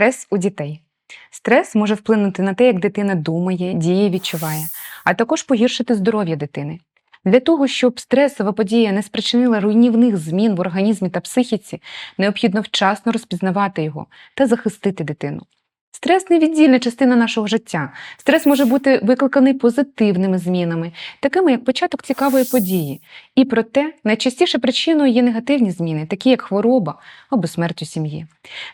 Стрес у дітей. Стрес може вплинути на те, як дитина думає, діє, відчуває, а також погіршити здоров'я дитини. Для того, щоб стресова подія не спричинила руйнівних змін в організмі та психіці, необхідно вчасно розпізнавати його та захистити дитину. Стрес невіддільна частина нашого життя. Стрес може бути викликаний позитивними змінами, такими як початок цікавої події. І проте найчастіше причиною є негативні зміни, такі як хвороба або смерть у сім'ї.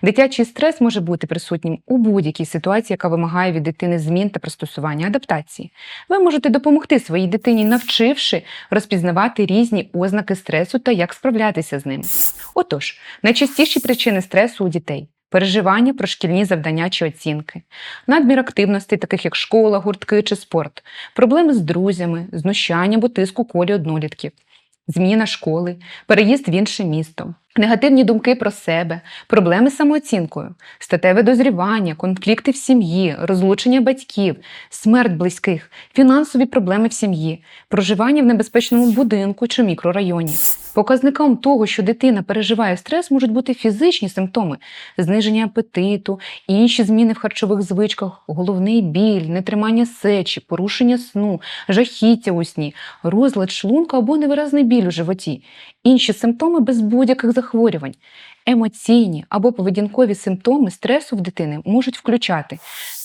Дитячий стрес може бути присутнім у будь-якій ситуації, яка вимагає від дитини змін та пристосування адаптації. Ви можете допомогти своїй дитині, навчивши розпізнавати різні ознаки стресу та як справлятися з ними. Отож, найчастіші причини стресу у дітей. Переживання про шкільні завдання чи оцінки, надмір активностей, таких як школа, гуртки чи спорт, проблеми з друзями, знущання або тиск у колі однолітків, зміна школи, переїзд в інше місто, негативні думки про себе, проблеми з самооцінкою, статеве дозрівання, конфлікти в сім'ї, розлучення батьків, смерть близьких, фінансові проблеми в сім'ї, проживання в небезпечному будинку чи мікрорайоні. Показником того, що дитина переживає стрес, можуть бути фізичні симптоми: зниження апетиту, інші зміни в харчових звичках, головний біль, нетримання сечі, порушення сну, жахіття у сні, розлад шлунка або невиразний біль у животі, інші симптоми без будь-яких захворювань. Емоційні або поведінкові симптоми стресу в дитини можуть включати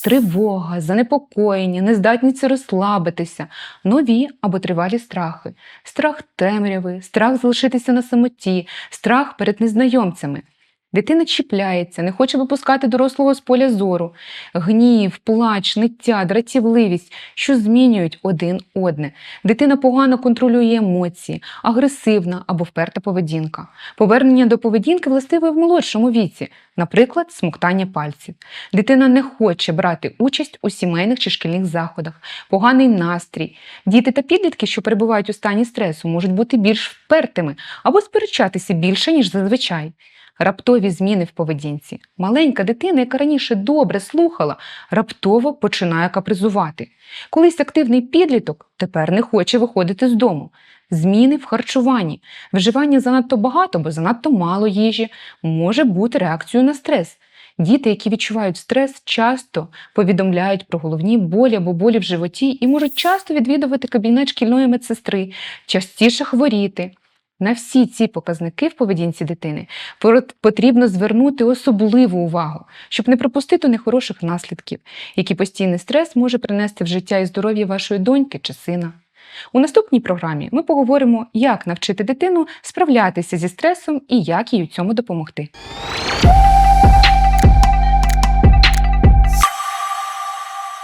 тривога, занепокоєння, нездатність розслабитися, нові або тривалі страхи, страх темряви, страх залишитися на самоті, страх перед незнайомцями. Дитина чіпляється, не хоче випускати дорослого з поля зору, гнів, плач, ниття, дратівливість, що змінюють один одне. Дитина погано контролює емоції, агресивна або вперта поведінка. Повернення до поведінки властиве в молодшому віці, наприклад, смоктання пальців. Дитина не хоче брати участь у сімейних чи шкільних заходах, поганий настрій. Діти та підлітки, що перебувають у стані стресу, можуть бути більш впертими або сперечатися більше, ніж зазвичай. Раптові зміни в поведінці. Маленька дитина, яка раніше добре слухала, раптово починає капризувати. Колись активний підліток тепер не хоче виходити з дому. Зміни в харчуванні, вживання занадто багато або занадто мало їжі може бути реакцією на стрес. Діти, які відчувають стрес, часто повідомляють про головні болі або болі в животі і можуть часто відвідувати кабінет шкільної медсестри, частіше хворіти. На всі ці показники в поведінці дитини потрібно звернути особливу увагу, щоб не пропустити нехороших наслідків, які постійний стрес може принести в життя і здоров'я вашої доньки чи сина. У наступній програмі ми поговоримо, як навчити дитину справлятися зі стресом і як їй у цьому допомогти.